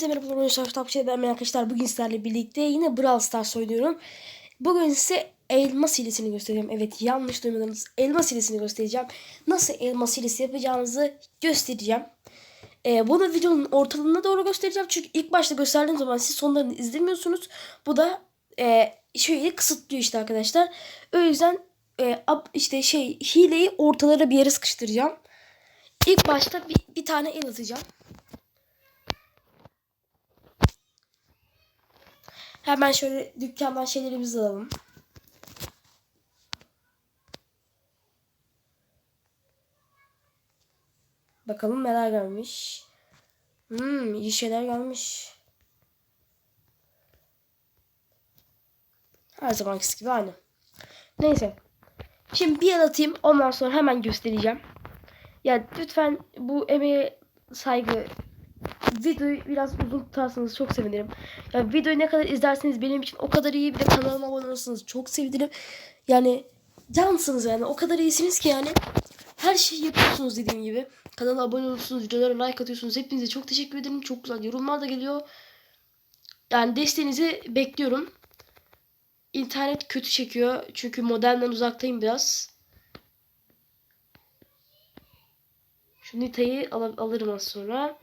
Hepinize merhabalar oyuncular. Kitapçı'ya ben arkadaşlar. Bugün sizlerle birlikte yine Brawl Stars oynuyorum. Bugün size elma hilesini göstereceğim. Evet yanlış duymadınız. Elma hilesini göstereceğim. Nasıl elma hilesi yapacağınızı göstereceğim. Ee, bunu videonun ortalığına doğru göstereceğim. Çünkü ilk başta gösterdiğim zaman siz sonlarını izlemiyorsunuz. Bu da e, şeyi kısıtlıyor işte arkadaşlar. O yüzden e, işte şey hileyi ortalara bir yere sıkıştıracağım. İlk başta bir, bir tane el atacağım. Hemen şöyle dükkandan şeylerimizi alalım. Bakalım neler gelmiş. Hmm, iyi şeyler gelmiş. Her zamanki gibi aynı. Neyse. Şimdi bir yer atayım. Ondan sonra hemen göstereceğim. Ya lütfen bu emeğe saygı videoyu biraz uzun tutarsanız çok sevinirim. Ya videoyu ne kadar izlerseniz benim için o kadar iyi. Bir de kanalıma abone olursanız çok sevinirim. Yani cansınız yani. O kadar iyisiniz ki yani. Her şeyi yapıyorsunuz dediğim gibi. Kanala abone olursunuz, videolara like atıyorsunuz. Hepinize çok teşekkür ederim. Çok güzel yorumlar da geliyor. Yani desteğinizi bekliyorum. İnternet kötü çekiyor. Çünkü modemden uzaktayım biraz. Şu Nita'yı al alırım az sonra.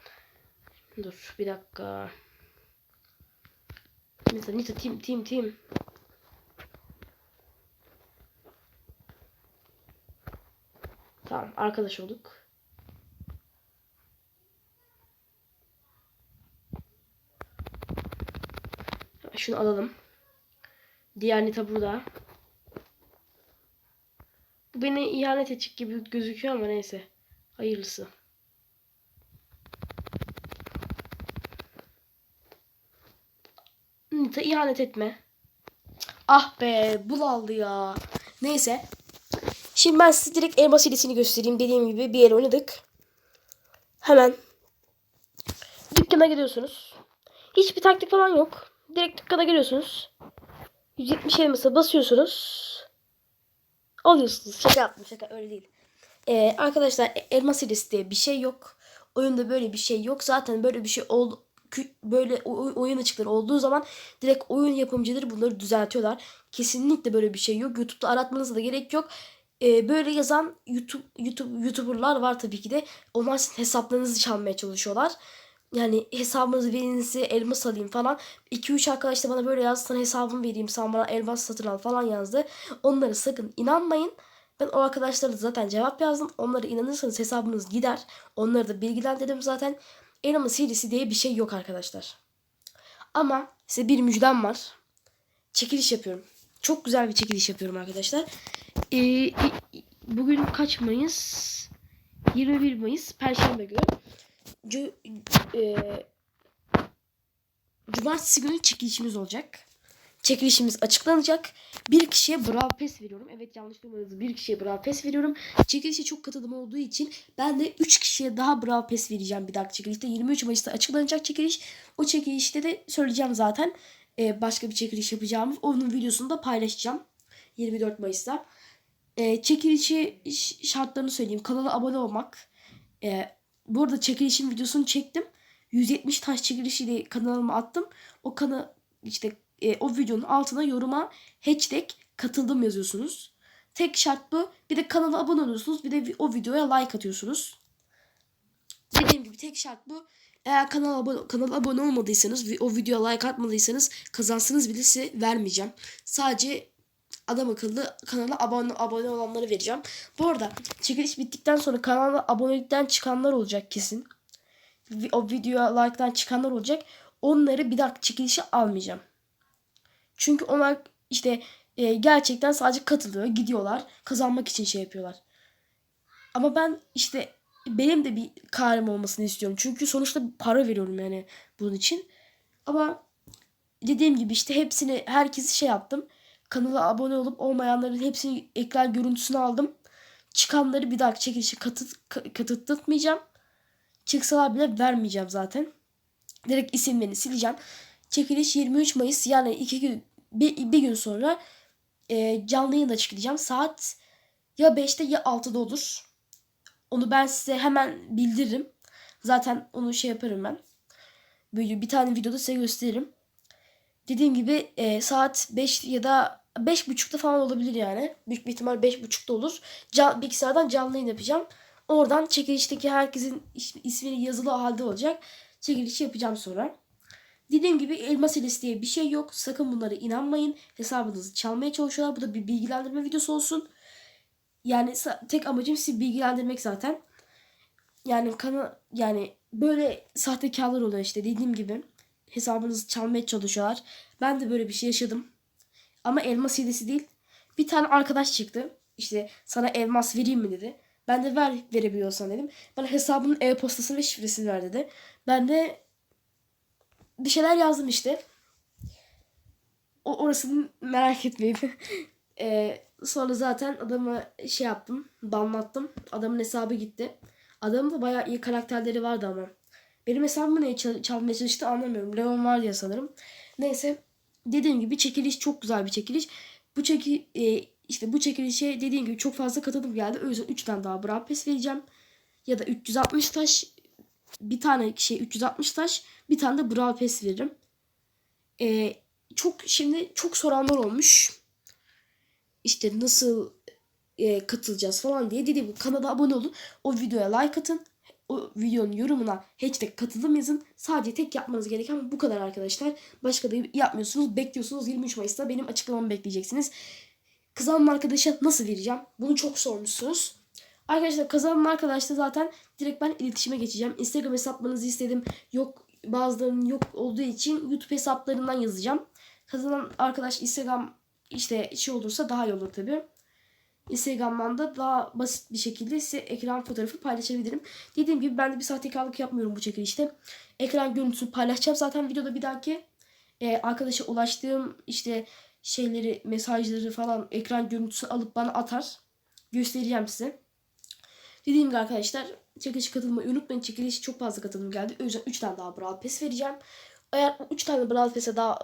Dur bir dakika. Nita, Nita team team team. Tamam arkadaş olduk. Şunu alalım. Diğer Nita burada. Bu beni ihanet edecek gibi gözüküyor ama neyse. Hayırlısı. Nita ihanet etme. Ah be bul aldı ya. Neyse. Şimdi ben size direkt elma silisini göstereyim. Dediğim gibi bir yer oynadık. Hemen dükkana gidiyorsunuz. Hiçbir taktik falan yok. Direkt dükkana geliyorsunuz. 170 elmasa basıyorsunuz. Alıyorsunuz. Şaka yaptım şaka öyle değil. Ee, arkadaşlar elma silisi diye bir şey yok. Oyunda böyle bir şey yok. Zaten böyle bir şey oldu böyle oyun açıkları olduğu zaman direkt oyun yapımcıları bunları düzeltiyorlar. Kesinlikle böyle bir şey yok. YouTube'da aratmanıza da gerek yok. Ee, böyle yazan YouTube YouTube YouTuber'lar var tabii ki de. Onlar hesaplarınızı çalmaya çalışıyorlar. Yani hesabınızı verinizi elmas alayım falan. 2-3 arkadaş da bana böyle yazdı. Sana hesabımı vereyim sen bana elmas satın al falan yazdı. Onlara sakın inanmayın. Ben o arkadaşlara zaten cevap yazdım. Onlara inanırsanız hesabınız gider. Onları da bilgilendirdim zaten. Elma serisi diye bir şey yok arkadaşlar. Ama size bir müjdem var. Çekiliş yapıyorum. Çok güzel bir çekiliş yapıyorum arkadaşlar. Ee, bugün kaç Mayıs? 21 Mayıs Perşembe günü. C e Cumartesi günü çekilişimiz olacak. Çekilişimiz açıklanacak. Bir kişiye Brawl Pass veriyorum. Evet yanlış duymadınız. Bir kişiye Brawl Pass veriyorum. Çekilişe çok katılım olduğu için ben de 3 kişiye daha Brawl Pass vereceğim bir dahaki çekilişte. 23 Mayıs'ta açıklanacak çekiliş. O çekilişte de söyleyeceğim zaten. Ee, başka bir çekiliş yapacağımız. Onun videosunu da paylaşacağım. 24 Mayıs'ta. Ee, çekilişi şartlarını söyleyeyim. Kanala abone olmak. Ee, bu arada çekilişin videosunu çektim. 170 taş çekilişi de kanalıma attım. O kana işte e, o videonun altına yoruma hashtag katıldım yazıyorsunuz. Tek şart bu. Bir de kanala abone oluyorsunuz. Bir de o videoya like atıyorsunuz. Dediğim gibi tek şart bu. Eğer kanala abone, kanala abone olmadıysanız o videoya like atmadıysanız kazansınız bile size vermeyeceğim. Sadece adam akıllı kanala abone, abone olanları vereceğim. Bu arada çekiliş bittikten sonra kanala abonelikten çıkanlar olacak kesin. O videoya like'tan çıkanlar olacak. Onları bir dakika çekilişe almayacağım. Çünkü onlar işte e, gerçekten sadece katılıyor, gidiyorlar, kazanmak için şey yapıyorlar. Ama ben işte benim de bir karım olmasını istiyorum. Çünkü sonuçta para veriyorum yani bunun için. Ama dediğim gibi işte hepsini herkesi şey yaptım. Kanala abone olup olmayanların hepsini ekran görüntüsünü aldım. Çıkanları bir daha çekilişe katıltmayacağım. Çıksalar bile vermeyeceğim zaten. Direkt isimlerini sileceğim. Çekiliş 23 Mayıs yani iki gün bir, bir gün sonra e, canlı yayında çıkacağım. Saat ya 5'te ya 6'da olur. Onu ben size hemen bildiririm. Zaten onu şey yaparım ben. Böyle bir tane videoda size gösteririm. Dediğim gibi e, saat 5 ya da 5.30'da falan olabilir yani. Büyük bir ihtimal 5.30'da olur. Can, bilgisayardan canlı yayın yapacağım. Oradan çekilişteki herkesin is- ismini yazılı halde olacak. Çekilişi yapacağım sonra. Dediğim gibi elmas hilesi diye bir şey yok. Sakın bunlara inanmayın. Hesabınızı çalmaya çalışıyorlar. Bu da bir bilgilendirme videosu olsun. Yani tek amacım sizi bilgilendirmek zaten. Yani kana yani böyle sahtekarlar oluyor işte dediğim gibi. Hesabınızı çalmaya çalışıyorlar. Ben de böyle bir şey yaşadım. Ama elmas hilesi değil. Bir tane arkadaş çıktı. İşte sana elmas vereyim mi dedi. Ben de ver verebiliyorsan dedim. Bana hesabının e-postası ve şifresini ver dedi. Ben de bir şeyler yazdım işte. O orasını merak etmeyin. Ee, sonra zaten adamı şey yaptım. Banlattım. Adamın hesabı gitti. Adamın da bayağı iyi karakterleri vardı ama. Benim hesabımı neye çal- çalmaya çalıştı anlamıyorum. Leon var diye sanırım. Neyse. Dediğim gibi çekiliş çok güzel bir çekiliş. Bu çeki e, işte bu çekilişe dediğim gibi çok fazla katılım geldi. O yüzden 3 tane daha Brawl Pass vereceğim. Ya da 360 taş bir tane şey 360 taş bir tane de Brawl Pass veririm. E, çok şimdi çok soranlar olmuş. İşte nasıl e, katılacağız falan diye dediğim gibi kanala abone olun. O videoya like atın. O videonun yorumuna hashtag katılım yazın. Sadece tek yapmanız gereken bu kadar arkadaşlar. Başka da yapmıyorsunuz. Bekliyorsunuz 23 Mayıs'ta benim açıklamamı bekleyeceksiniz. Kazanan arkadaşa nasıl vereceğim? Bunu çok sormuşsunuz. Arkadaşlar kazanan arkadaşla zaten direkt ben iletişime geçeceğim. Instagram hesaplarınızı istedim. Yok bazılarının yok olduğu için YouTube hesaplarından yazacağım. Kazanan arkadaş Instagram işte şey olursa daha iyi olur tabii. Instagram'dan da daha basit bir şekilde size ekran fotoğrafı paylaşabilirim. Dediğim gibi ben de bir sahtekarlık yapmıyorum bu çekilişte. Ekran görüntüsünü paylaşacağım zaten videoda bir dahaki. Ee, arkadaşa ulaştığım işte şeyleri, mesajları falan ekran görüntüsü alıp bana atar. Göstereceğim size. Dediğim gibi arkadaşlar çekilişe katılmayı unutmayın. Çekilişe çok fazla katılım geldi. O yüzden 3 tane daha Brawl Pass vereceğim. Eğer 3 tane Brawl Pass'e daha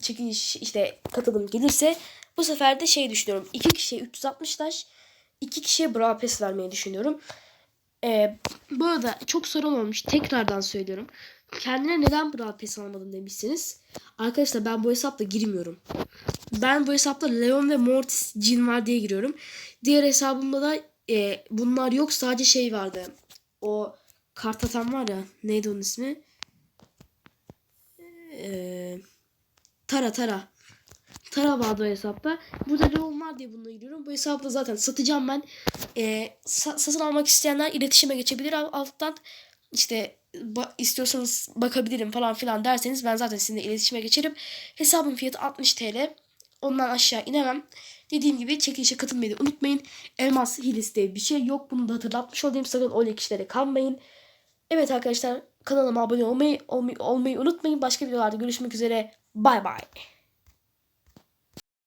çekiliş işte katılım gelirse bu sefer de şey düşünüyorum. 2 kişiye 360 taş, 2 kişiye Brawl Pass vermeyi düşünüyorum. Ee, bu arada çok sorun olmuş. Tekrardan söylüyorum. Kendine neden Brawl Pass almadın demişsiniz. Arkadaşlar ben bu hesapla girmiyorum. Ben bu hesapta Leon ve Mortis Jin var diye giriyorum. Diğer hesabımda da e, bunlar yok. Sadece şey vardı. O kart atan var ya. Neydi onun ismi? Ee, Tara Tara. Tara vardı o hesapta. Burada Leon var diye bununla giriyorum. Bu hesapta zaten satacağım ben. Ee, sa- satın almak isteyenler iletişime geçebilir Al- alttan. İşte ba- istiyorsanız bakabilirim falan filan derseniz ben zaten sizinle iletişime geçerim. Hesabın fiyatı 60 TL. Ondan aşağı inemem. Dediğim gibi çekilişe katılmayı unutmayın. Elmas hilesi bir şey yok. Bunu da hatırlatmış olayım. Sakın öyle kişilere kalmayın. Evet arkadaşlar kanalıma abone olmayı, olmayı, olmayı unutmayın. Başka videolarda görüşmek üzere. Bay bay.